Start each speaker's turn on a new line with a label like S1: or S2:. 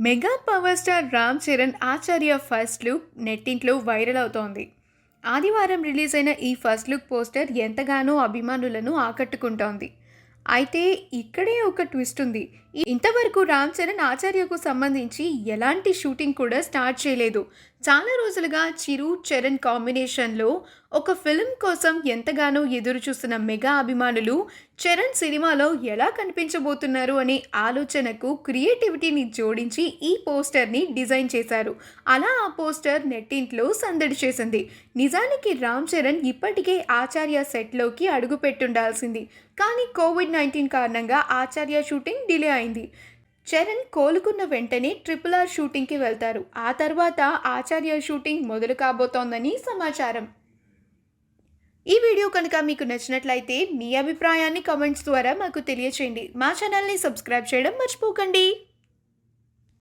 S1: Mega power star Ram Charan Acharya first look నెట్టింట్లో viral అవుతోంది. ఆదివారం release అయిన ఈ ఫస్ట్ లుక్ పోస్టర్ ఎంతగానో అభిమానులను ఆకట్టుకుంటోంది. అయితే ఇక్కడే ఒక ట్విస్ట్ ఉంది. ఇంతవరకు రామ్ చరణ్ ఆచార్యకు సంబంధించి ఎలాంటి షూటింగ్ కూడా స్టార్ట్ చేయలేదు. చాలా రోజులుగా చిరు చరణ్ కాంబినేషన్లో ఒక ఫిల్మ్ కోసం ఎంతగానో ఎదురు చూస్తున్న మెగా అభిమానులు చరణ్ సినిమాలో ఎలా కనిపించబోతున్నారు అనే ఆలోచనకు క్రియేటివిటీని జోడించి ఈ పోస్టర్ని డిజైన్ చేశారు. అలా ఆ పోస్టర్ నెట్టింట్లో సందడి చేసింది. నిజానికి రామ్ చరణ్ ఇప్పటికే ఆచార్య సెట్లోకి అడుగుపెట్టుండాల్సింది. కానీ కోవిడ్ కోవిడ్ నైన్టీన్ కారణంగా ఆచార్య షూటింగ్ డిలే అయింది. చరణ్ కోలుకున్న వెంటనే ట్రిపుల్ ఆర్ షూటింగ్కి వెళ్తారు. ఆ తర్వాత ఆచార్య షూటింగ్ మొదలు కాబోతోందని సమాచారం. ఈ వీడియో కనుక మీకు నచ్చినట్లయితే మీ అభిప్రాయాన్ని కామెంట్స్ ద్వారా మాకు తెలియచేయండి. మా ఛానల్ని సబ్స్క్రైబ్ చేయడం మర్చిపోకండి.